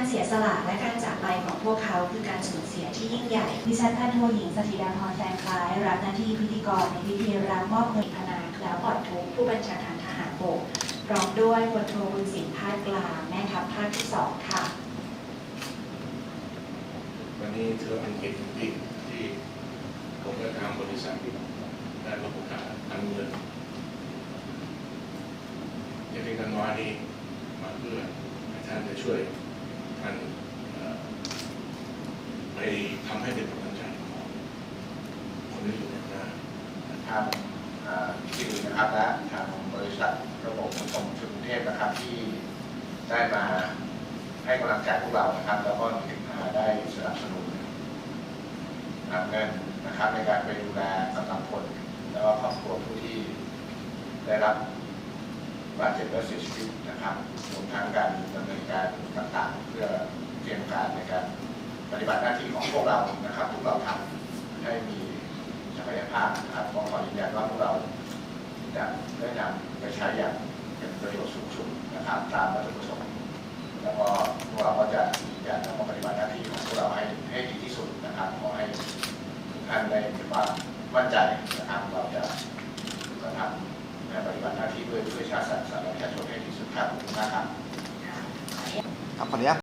การเสียสละและการจากไปของพวกเขาคือการสูญเสียที่ยิ่งใหญ่ ดิฉันพันโทหญิงสถิดาพรแสงคล้าย รับหน้าที่พิธีกรในพิธีรับมอบเงินพนาแล้วปลอดทุกผู้บัญชาการทหารบกพร้อมด้วยพลโทบุญสิงห์ภาคกลางแม่ทัพภาคที่สองค่ะ วันนี้ถือว่าเป็นเหตุจริงที่ผมและทางบริษัทได้รับโอกาสทำเงินอย่างเล็กน้อยนี้มาเพื่อให้ท่านจะช่วยท่านเอ่อไป ทำให้เป็นกำลังใจของคนที่อยู่ในหน้าทางอ่าสื่อนะครับและทางบริษัทระบบขนส่งกรุงเทพนะครับที่ได้มาให้กำลังใจพวกเรานะครับ แล้วก็อ่าได้สนับสนุนนำเงินนะครับในการไปดูแลกำลังพลแล้วก็ครอบครัวผู้ที่ได้รับบาดเจ็บและเสียชีวิตนะครับรวมทั้งการดำเนินการต่างๆ เพื่อเตรียมการในการ ปฏิบัติหน้าที่ของพวกเรานะครับพวกเราทำให้มีศักยภาพนะครับขอขอยืนยันว่าพวกเราจะได้นำไปใช้อย่างเป็นประโยชน์สูงสุดนะครับตามวัตถุประสงค์แล้วก็พวกเราก็จะยืนยันแล้วก็ปฏิบัติหน้าที่ของพวกเราให้ให้ดีที่สุดนะครับขอให้ทุกท่านได้มีความมั่นใจนะครับเราจะกระทำและปฏิบัติหน้าที่ด้วยด้วยชาติศาสนาและประชาชนให้ดีที่สุดครับขอบคุณมากครับ ครับขออนุญาต